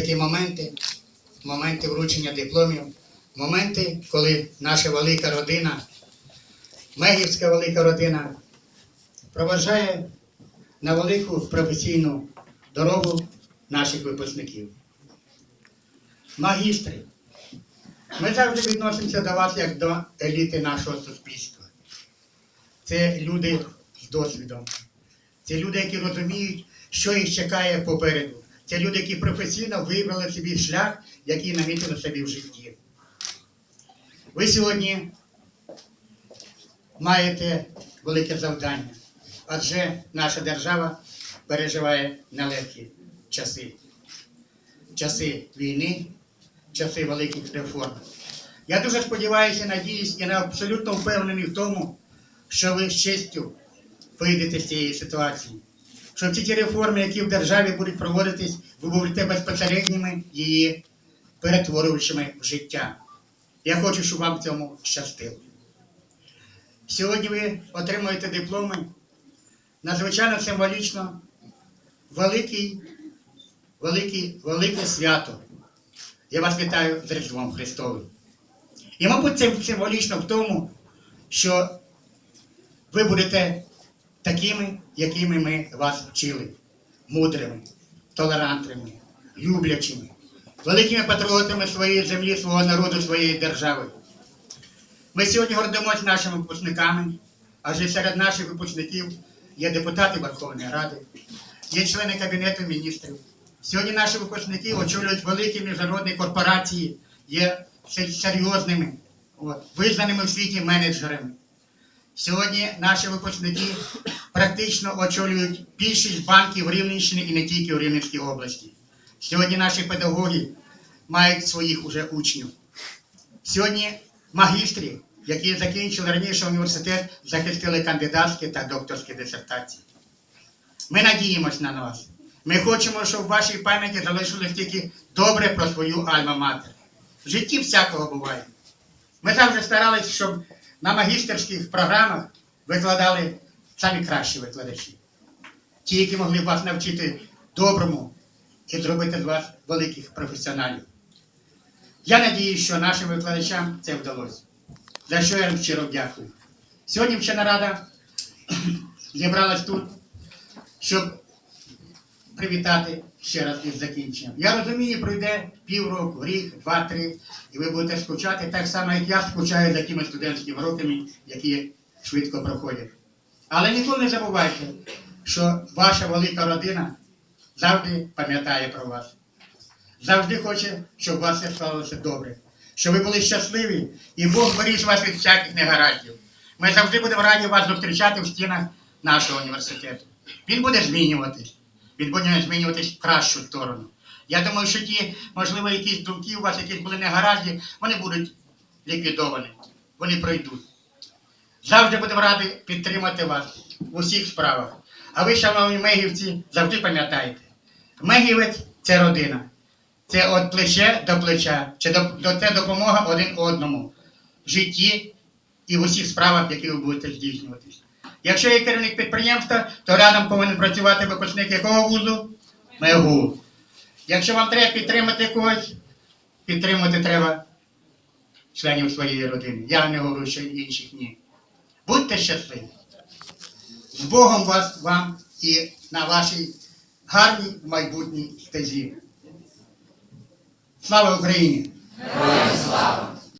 такі моменти, моменти вручення дипломів, моменти, коли наша велика родина, Мегівська велика родина, проважає на велику професійну дорогу наших випускників. Магістри, ми завжди відносимося до вас як до еліти нашого суспільства. Це люди з досвідом. Це люди, які розуміють, що їх чекає попереду. Це люди, які професійно вибрали собі шлях, який намітили собі в житті. Ви сьогодні маєте велике завдання, адже наша держава переживає нелегкі часи. Часи війни, часи великих реформ. Я дуже сподіваюся, надіюсь і не абсолютно впевнений в тому, що ви з честю вийдете з цієї ситуації. Що всі ті реформи, які в державі будуть проводитись, ви будете безпосередніми її перетворюючими в життя. Я хочу, щоб вам цьому щастило. Сьогодні ви отримуєте дипломи надзвичайно символічно великий, великий, велике свято. Я вас вітаю з Різдвом Христовим. І, мабуть, це символічно в тому, що ви будете такими, якими ми вас вчили. Мудрими, толерантними, люблячими, великими патріотами своєї землі, свого народу, своєї держави. Ми сьогодні гордимося нашими випускниками, адже серед наших випускників є депутати Верховної Ради, є члени Кабінету міністрів. Сьогодні наші випускники очолюють великі міжнародні корпорації, є серйозними, от, визнаними в світі менеджерами. Сьогодні наші випускники практично очолюють більшість банків Рівненщини і не тільки в Рівненській області. Сьогодні наші педагоги мають своїх уже учнів. Сьогодні магістрі, які закінчили раніше університет, захистили кандидатські та докторські дисертації. Ми надіємось на вас. Ми хочемо, щоб в вашій пам'яті залишилось тільки добре про свою альма-матер. В житті всякого буває. Ми завжди старалися, щоб на магістерських програмах викладали самі кращі викладачі. Ті, які могли вас навчити доброму і зробити з вас великих професіоналів. Я надіюсь, що нашим викладачам це вдалося. За що я їм щиро дякую. Сьогодні вчена рада зібралась тут, щоб привітати ще раз із закінченням. Я розумію, пройде півроку, рік, два-три, і ви будете скучати так само, як я скучаю за тими студентськими роками, які швидко проходять. Але ніколи не забувайте, що ваша велика родина завжди пам'ятає про вас. Завжди хоче, щоб у вас все склалося добре, щоб ви були щасливі, і Бог беріж вас від всяких негараздів. Ми завжди будемо раді вас зустрічати в стінах нашого університету. Він буде змінюватись. Він буде змінюватись в кращу сторону. Я думаю, що ті, можливо, якісь думки у вас, які були негаразді, вони будуть ліквідовані, вони пройдуть. Завжди будемо раді підтримати вас в усіх справах. А ви, шановні мегівці, завжди пам'ятайте, мегівець це родина. Це від плече до плеча. Це, до, до- це допомога один одному в житті і в усіх справах, які ви будете здійснюватись. Якщо є керівник підприємства, то рядом повинен працювати випускник якого вузу? МЕГУ. Якщо вам треба підтримати когось, підтримати треба членів своєї родини. Я не говорю, що інших ні. Будьте щасливі. З Богом вас вам і на вашій гарній майбутній стезі. Слава Україні!